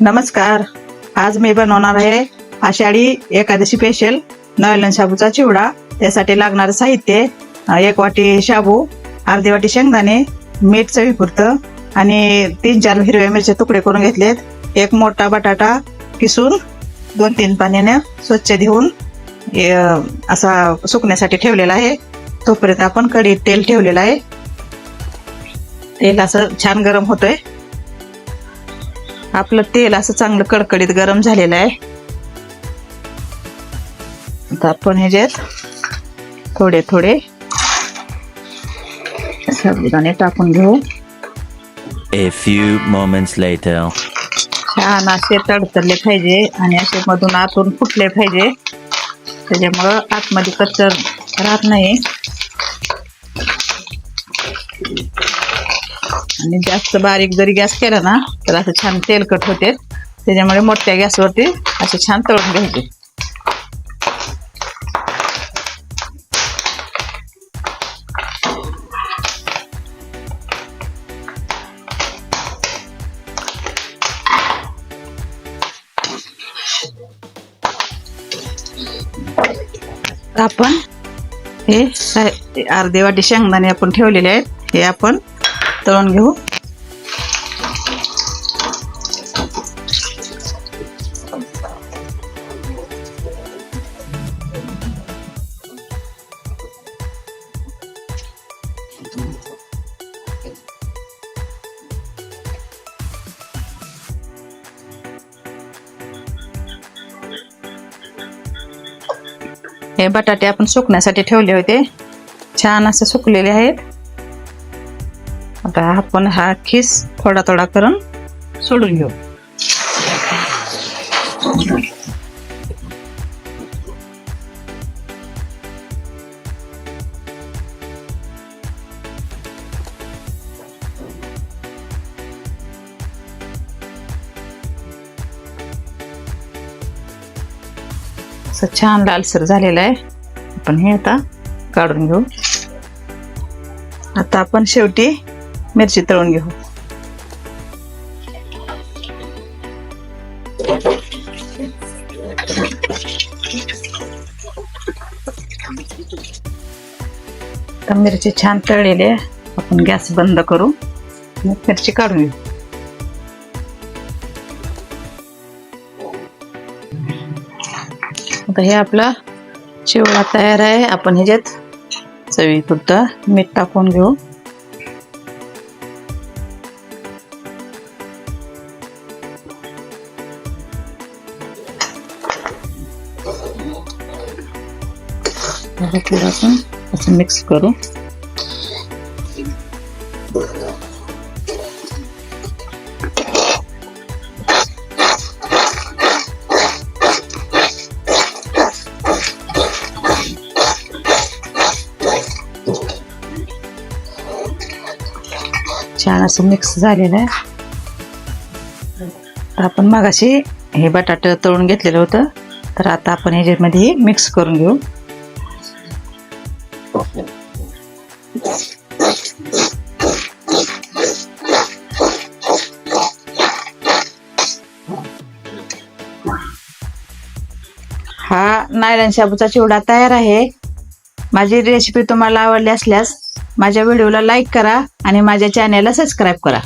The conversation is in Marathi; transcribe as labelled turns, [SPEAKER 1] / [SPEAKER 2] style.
[SPEAKER 1] नमस्कार. आज मी बनवणार आहे आषाढी एकादशी स्पेशल नॉयलन शाबूचा चिवडा. त्यासाठी लागणारं साहित्य एक वाटी शाबू अर्धी वाटी शेंगदाणे मीठ चवीपुरतं आणि तीन चार हिरव्या मिरच्या तुकडे करून घेतलेत. एक मोठा बटाटा किसून दोन तीन पाण्याने स्वच्छ धुवून असा सुकण्यासाठी ठेवलेला आहे. तोपर्यंत आपण कढीत तेल ठेवलेलं आहे. तेल असं छान गरम होतोय. आपलं तेल असं चांगलं कडकडीत गरम झालेलं आहे. आता आपण ह्याच्यात थोडे थोडे साबुदाणे टाकून घेऊ.
[SPEAKER 2] A few moments later.
[SPEAKER 1] छान असे तडतरले पाहिजे आणि असे मधून आतून फुटले पाहिजे. त्याच्यामुळं आतमध्ये कच्चर राहत नाही. आणि जास्त बारीक जरी गॅस केला ना तर असं छान तेलकट होते. त्याच्यामुळे मोठ्या गॅसवरती असे छान तळून घ्यायचे. आपण हे अर्धे वाटी शेंगदाणे आपण ठेवलेले आहेत. हे आपण तळून घेऊ. हे बटाटे आपण सुकण्यासाठी ठेवले होते. छान असे सुकलेले आहेत. आता आपण हा खिस थोडा थोडा करून सोडून घेऊ. असं छान लालसर झालेलं आहे. आपण हे आता काढून घेऊ. आता आपण शेवटी मिरची तळून घेऊ. तर मिरची छान तळलेली आहे. आपण गॅस बंद करू. मिरची काढून घेऊ. आता हे आपला चिवडा तयार आहे. आपण ह्याच्यात चवीपुरतं मीठ टाकून घेऊ. थोडं थोडासा असं मिक्स करू. छान असं मिक्स झालेलं आहे. तर आपण मगाशी हे बटाट तळून घेतलेलं होतं. तर आता आपण ह्याच्यामध्ये मिक्स करून घेऊ. हा नायलन शाबूचा चिवडा तयार आहे. माझी रेसिपी तुम्हाला आवडली असल्यास माझ्या व्हिडिओला लाईक करा आणि माझ्या चॅनेलला सबस्क्राईब करा.